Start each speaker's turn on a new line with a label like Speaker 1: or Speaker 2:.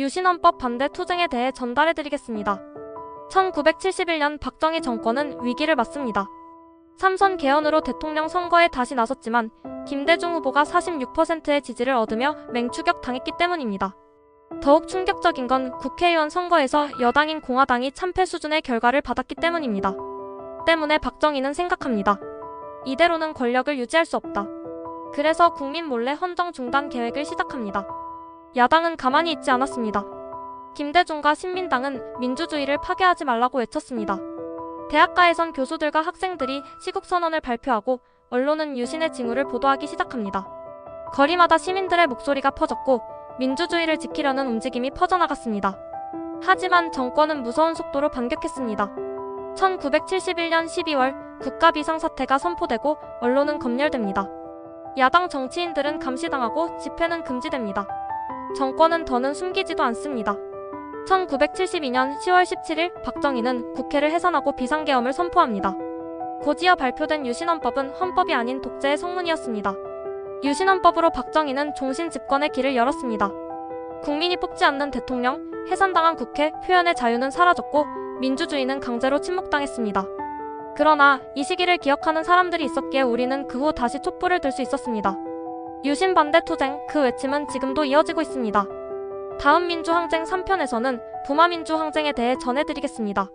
Speaker 1: 유신헌법 반대 투쟁에 대해 전달해드리겠습니다. 1971년 박정희 정권은 위기를 맞습니다. 삼선 개헌으로 대통령 선거에 다시 나섰지만 김대중 후보가 46%의 지지를 얻으며 맹추격 당했기 때문입니다. 더욱 충격적인 건 국회의원 선거에서 여당인 공화당이 참패 수준의 결과를 받았기 때문입니다. 때문에 박정희는 생각합니다. 이대로는 권력을 유지할 수 없다. 그래서 국민 몰래 헌정 중단 계획을 시작합니다. 야당은 가만히 있지 않았습니다. 김대중과 신민당은 민주주의를 파괴하지 말라고 외쳤습니다. 대학가에선 교수들과 학생들이 시국선언을 발표하고 언론은 유신의 징후를 보도하기 시작합니다. 거리마다 시민들의 목소리가 퍼졌고 민주주의를 지키려는 움직임이 퍼져나갔습니다. 하지만 정권은 무서운 속도로 반격했습니다. 1971년 12월 국가 비상사태가 선포되고 언론은 검열됩니다. 야당 정치인들은 감시당하고 집회는 금지됩니다. 정권은 더는 숨기지도 않습니다. 1972년 10월 17일 박정희는 국회를 해산하고 비상계엄을 선포합니다. 곧이어 발표된 유신헌법은 헌법이 아닌 독재의 성문이었습니다. 유신헌법으로 박정희는 종신 집권의 길을 열었습니다. 국민이 뽑지 않는 대통령, 해산당한 국회, 표현의 자유는 사라졌고 민주주의는 강제로 침묵당했습니다. 그러나 이 시기를 기억하는 사람들이 있었기에 우리는 그 후 다시 촛불을 들 수 있었습니다. 유신 반대 투쟁 그 외침은 지금도 이어지고 있습니다. 다음 민주항쟁 3편에서는 부마민주항쟁에 대해 전해드리겠습니다.